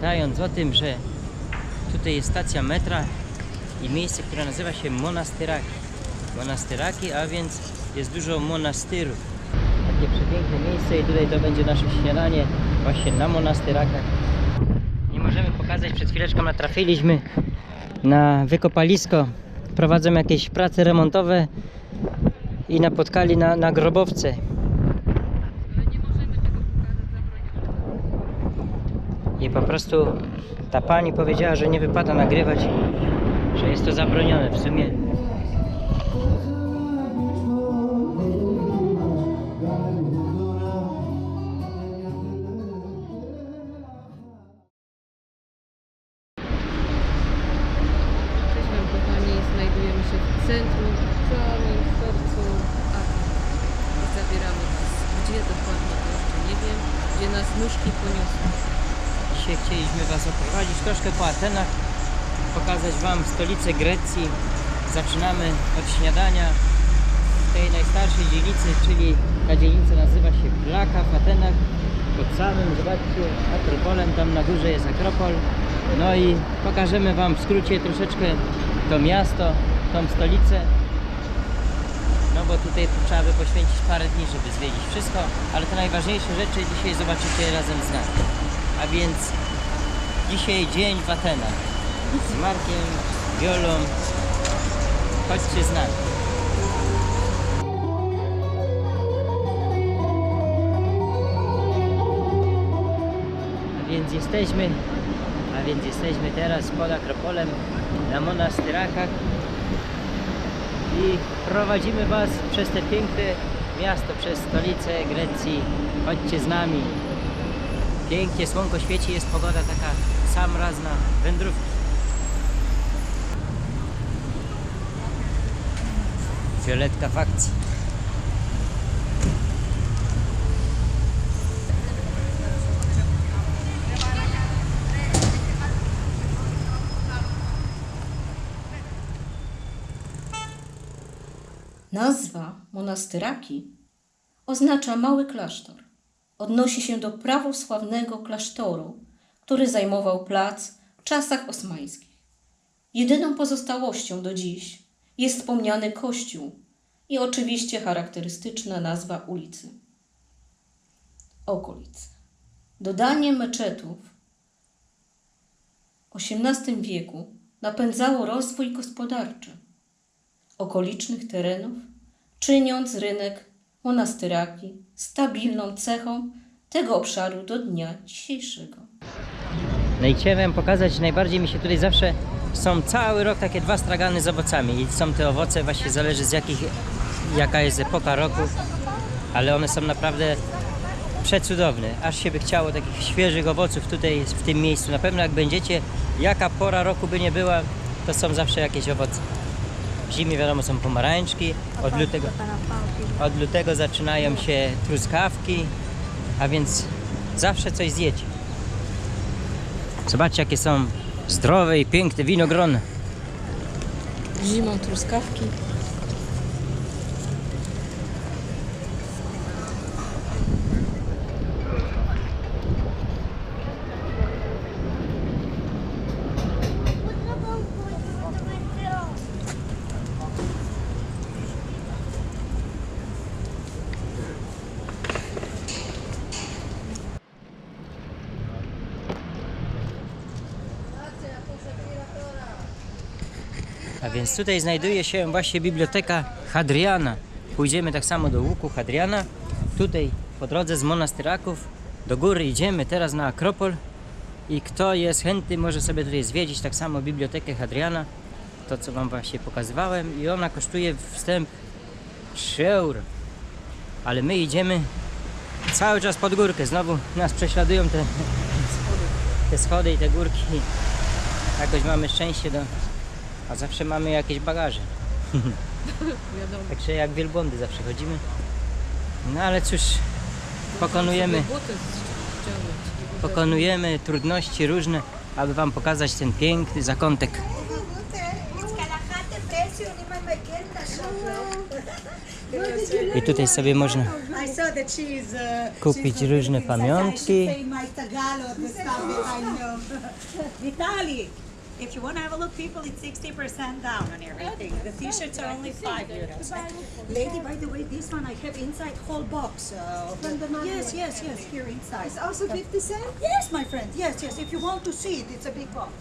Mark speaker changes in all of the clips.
Speaker 1: pamiętając o tym, że tutaj jest stacja metra i miejsce, które nazywa się Monastyraki. Monastyraki, a więc jest dużo monastyrów. Takie przepiękne miejsce i tutaj to będzie nasze śniadanie właśnie na monastyrakach. Nie możemy pokazać, przed chwileczką natrafiliśmy na wykopalisko. Prowadzą jakieś prace remontowe i napotkali na, na grobowce. I po prostu ta pani powiedziała, że nie wypada nagrywać, że jest to zabronione w sumie. Troszkę po Atenach, pokazać Wam stolicę Grecji. Zaczynamy od śniadania w tej najstarszej dzielnicy, czyli ta dzielnica nazywa się Plaka w Atenach. Pod samym, zobaczcie, Akropolem, tam na górze jest Akropol. No i pokażemy Wam w skrócie troszeczkę to miasto, tą stolicę. No bo tutaj trzeba by poświęcić parę dni, żeby zwiedzić wszystko, ale te najważniejsze rzeczy dzisiaj zobaczycie razem z nami. A więc dzisiaj dzień w Atenach z Markiem, Wiolą. Chodźcie z nami. A więc jesteśmy, a więc jesteśmy teraz pod Akropolem na monastyrakach i prowadzimy Was przez te piękne miasto, przez stolicę Grecji. Chodźcie z nami. Pięknie słonko świeci, jest pogoda taka sam raz na wędrówki. Fioletka w.
Speaker 2: Nazwa monastyraki oznacza mały klasztor. Odnosi się do prawosławnego klasztoru, który zajmował plac w czasach osmańskich. Jedyną pozostałością do dziś jest wspomniany kościół i oczywiście charakterystyczna nazwa ulicy. Okolic. Dodanie meczetów w XVIII wieku napędzało rozwój gospodarczy okolicznych terenów, czyniąc rynek monastyraki stabilną cechą tego obszaru do dnia dzisiejszego.
Speaker 1: No i chciałem pokazać, najbardziej mi się tutaj zawsze są cały rok takie dwa stragany z owocami i są te owoce, właśnie zależy z jakich, jaka jest epoka roku, ale one są naprawdę przecudowne. Aż się by chciało takich świeżych owoców tutaj w tym miejscu. Na pewno jak będziecie, jaka pora roku by nie była, to są zawsze jakieś owoce. W zimie wiadomo są pomarańczki, od lutego, od lutego zaczynają się truskawki, a więc zawsze coś zjecie. Zobaczcie, jakie są zdrowe i piękne winogrona.
Speaker 3: Zimą truskawki.
Speaker 1: Więc tutaj znajduje się właśnie biblioteka Hadriana. Pójdziemy tak samo do łuku Hadriana. Tutaj po drodze z monastyraków do góry idziemy teraz na Akropol. I kto jest chętny, może sobie tutaj zwiedzić tak samo bibliotekę Hadriana. To co wam właśnie pokazywałem. I ona kosztuje wstęp 3 euro. Ale my idziemy cały czas pod górkę. Znowu nas prześladują te, te schody i te górki. Jakoś mamy szczęście do, a zawsze mamy jakieś bagaże.
Speaker 3: Wiadomo.
Speaker 1: Także jak wielbłądy zawsze chodzimy. No ale cóż, pokonujemy, pokonujemy trudności różne, aby wam pokazać ten piękny zakątek. I tutaj sobie można kupić różne pamiątki.
Speaker 4: should say my Tagalog, the stuff that I know. Vitali, if you want to have a look, people, it's 60% down on everything. The t-shirts are only 5 euros. Lady, by the way, this one I have inside whole box. Uh, yes, yes, yes, here inside. It's also 50 cents? Yes, my friend, yes, yes. If you want to see it, it's a big box.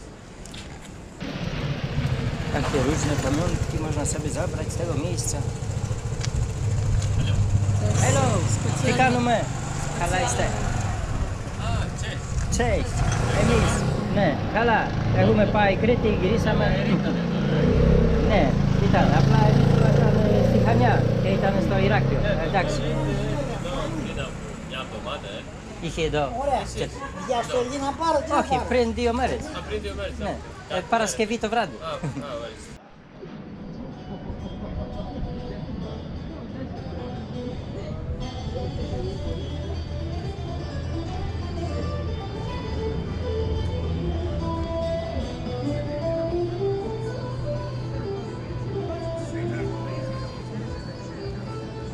Speaker 1: Takie różne pamiątki można sobie zabrać z tego miejsca. Hello, Tikanu me. Kala jste. Cześć. Emis. Ναι, καλά. Έχουμε πάει Κρήτη, γυρίσαμε. ναι, ήταν. Απλά ήμασταν ε, στη Χανιά και ήταν στο Ηράκλειο. Εντάξει. Είχε εδώ.
Speaker 4: Ωραία. Διαστολή να πάρω. Όχι, πριν
Speaker 1: δύο
Speaker 4: μέρες.
Speaker 1: Πριν δύο μέρες. Ναι. ναι. Ε, Παρασκευή το βράδυ.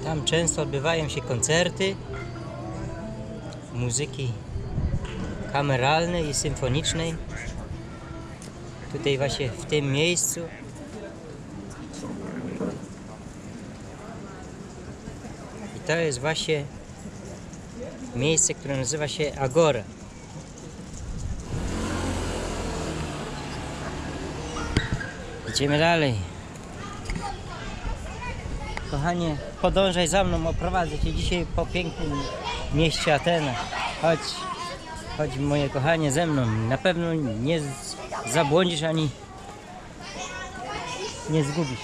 Speaker 1: Tam często odbywają się koncerty muzyki kameralnej i symfonicznej. Tutaj właśnie w tym miejscu. I to jest właśnie miejsce, które nazywa się Agora. Idziemy dalej. Kochanie, podążaj za mną, oprowadzę Cię dzisiaj po pięknym mieście Atena. Chodź, chodź moje kochanie ze mną. Na pewno nie zabłądzisz ani nie zgubisz.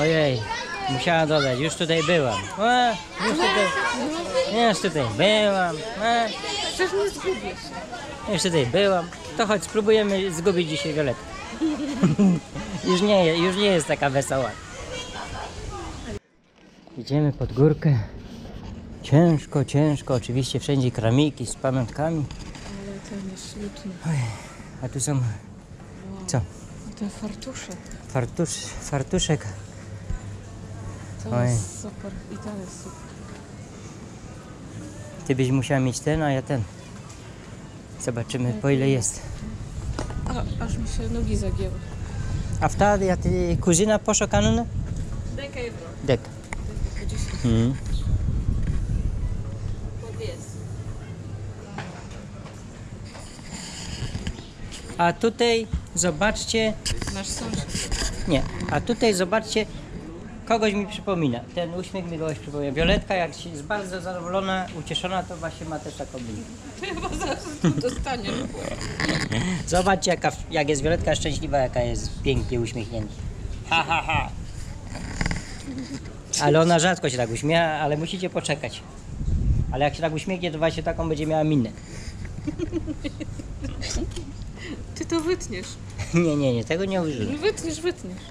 Speaker 1: Ojej, musiałam dodać, już tutaj byłam. A, już tutaj, już tutaj byłam. A,
Speaker 3: Przecież nie zgubisz.
Speaker 1: już tutaj byłam. To chodź, spróbujemy zgubić dzisiaj Violetę. już, nie, już nie jest taka wesoła. Idziemy pod górkę. Ciężko, ciężko. Oczywiście wszędzie kramiki z pamiątkami.
Speaker 3: Ale ten jest śliczny.
Speaker 1: A tu są co?
Speaker 3: A ten fartuszek.
Speaker 1: Fartusz, fartuszek.
Speaker 3: To
Speaker 1: Oj.
Speaker 3: jest super. I to jest super.
Speaker 1: Ty byś musiała mieć ten, a ja ten. Zobaczymy po ile jest.
Speaker 3: A, aż mi się nogi zagięły.
Speaker 1: A wtedy, a ty kuzyna poszła kanuna?
Speaker 3: Deka euro.
Speaker 1: Dek. A tutaj zobaczcie,
Speaker 3: Nasz sąsiad.
Speaker 1: nie, a tutaj zobaczcie, kogoś mi przypomina. Ten uśmiech mi kogoś przypomina. Violetka, jak się jest bardzo zadowolona, ucieszona, to właśnie ma też taką minę.
Speaker 3: Chyba zaraz tu dostanie.
Speaker 1: Zobaczcie, jaka, jak jest Violetka szczęśliwa, jaka jest pięknie uśmiechnięta. Ha, ha, ha. Ale ona rzadko się tak uśmiecha, ale musicie poczekać. Ale jak się tak uśmiechnie, to właśnie taką będzie miała minę.
Speaker 3: Ty to wytniesz.
Speaker 1: Nie, nie, nie, tego nie użyję.
Speaker 3: Wytniesz, wytniesz.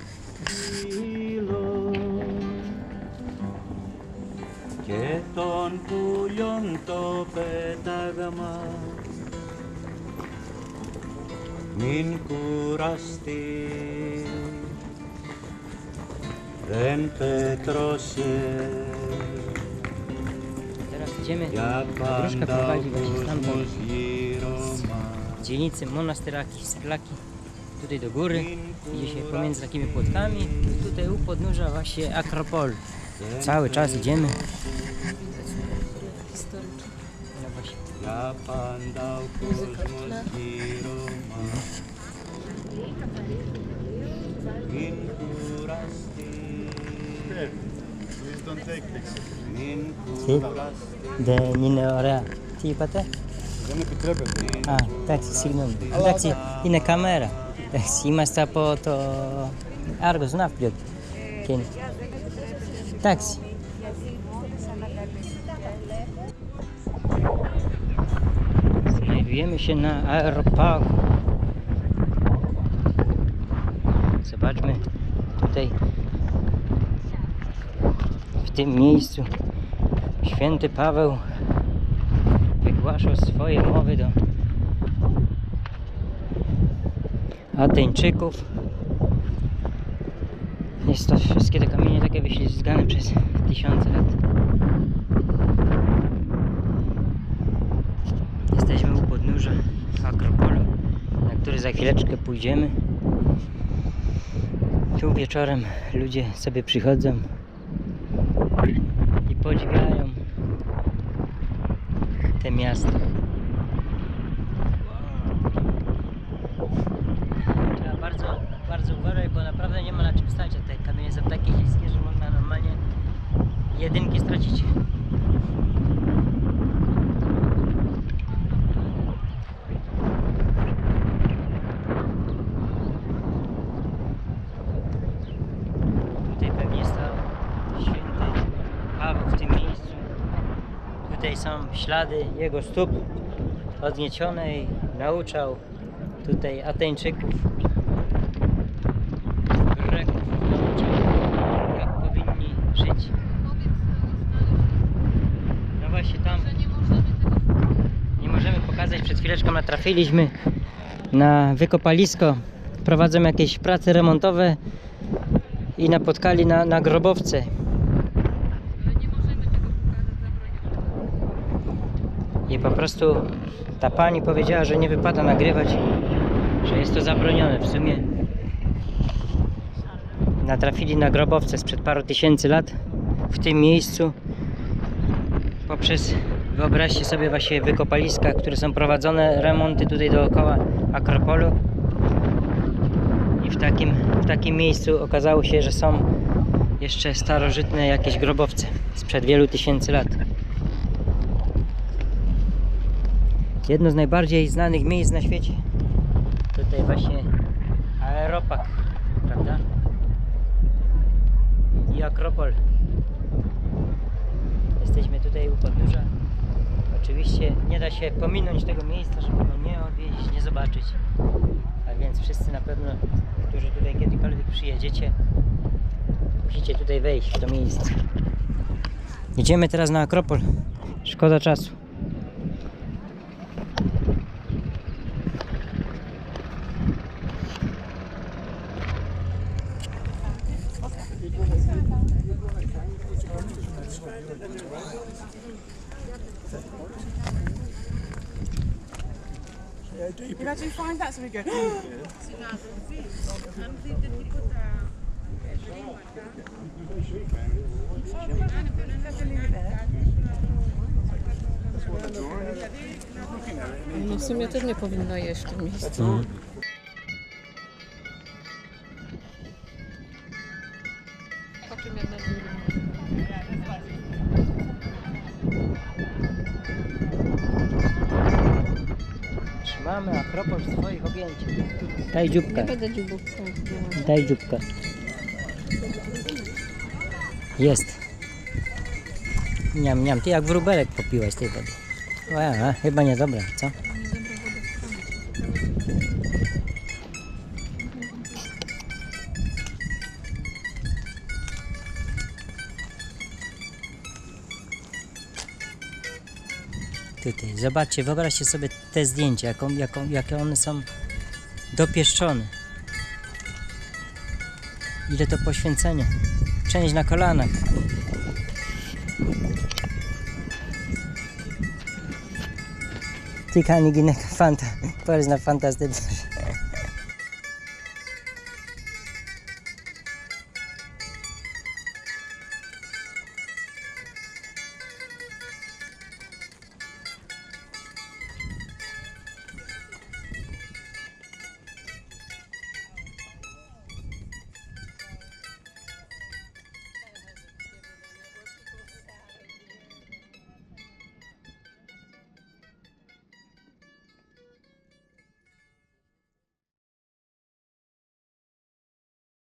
Speaker 5: και των πουλιών το πέταγμα μην κουραστεί ten Petrosie,
Speaker 1: Teraz idziemy
Speaker 5: jak
Speaker 1: na
Speaker 5: Pan dróżkę dał
Speaker 1: prowadzi właśnie dzielnicy Monastera Kislaki tutaj do góry. Idzie się pomiędzy takimi płotkami. Tutaj u podnóża właśnie Akropol. Cały czas idziemy. No właśnie.
Speaker 5: Jak Pan dał możność i Roma. In μην
Speaker 1: Sí.
Speaker 5: κουραστεί
Speaker 1: De nine ora. Ti pate?
Speaker 6: Δεν επιτρέπεται.
Speaker 1: Α, εντάξει, συγγνώμη. Εντάξει, είναι κάμερα. Εντάξει, είμαστε από το Άργος Ναύπλιο. Και... είναι. Εντάξει. Znajdujemy się na aeroparku. Zobaczmy tutaj w tym miejscu święty Paweł wygłaszał swoje mowy do Ateńczyków. Jest to wszystkie te kamienie takie wyślizgane przez tysiące lat. Jesteśmy u podnóża Akropolu, na który za chwileczkę pójdziemy. Tu wieczorem ludzie sobie przychodzą podziwiają te miasto. Trzeba bardzo, bardzo uważać, bo naprawdę nie ma na czym stać, a te kamienie są takie śliskie, że można normalnie jedynki stracić. Tutaj pewnie stał święty Paweł w tym miejscu. Tutaj są ślady jego stóp odniesionej. Nauczał tutaj Ateńczyków, Greków, nauczał jak powinni żyć. No właśnie tam nie możemy pokazać, przed chwileczką natrafiliśmy na wykopalisko. Prowadzą jakieś prace remontowe i napotkali na, na grobowce. I po prostu ta pani powiedziała, że nie wypada nagrywać, że jest to zabronione. W sumie natrafili na grobowce sprzed paru tysięcy lat w tym miejscu poprzez wyobraźcie sobie właśnie wykopaliska, które są prowadzone, remonty tutaj dookoła Akropolu i w takim, w takim miejscu okazało się, że są jeszcze starożytne jakieś grobowce sprzed wielu tysięcy lat. Jedno z najbardziej znanych miejsc na świecie. Tutaj właśnie Aeropak, prawda? I Akropol. Jesteśmy tutaj u podnóża. Oczywiście nie da się pominąć tego miejsca, żeby go nie odwiedzić, nie zobaczyć. A więc wszyscy na pewno, którzy tutaj kiedykolwiek przyjedziecie, musicie tutaj wejść w to miejsce. Jedziemy teraz na Akropol. Szkoda czasu.
Speaker 6: Imagine find that so we go.
Speaker 3: No w sumie też nie powinna jeść w tym miejscu. Po
Speaker 1: Trzymamy Akropol w swoich objęciach. Daj
Speaker 3: Nie będę dziubów
Speaker 1: daj dzióbka. Jest. Niam, niam. Ty jak wróbelek popiłeś tej wody. O, a, chyba niedobre, co? Tutaj, zobaczcie, wyobraźcie sobie te zdjęcia, jaką, jaką, jakie one są dopieszczone. Ile to poświęcenia. Część na kolanach. Kani, ginek, fanta. Powiedz na fantastyczne.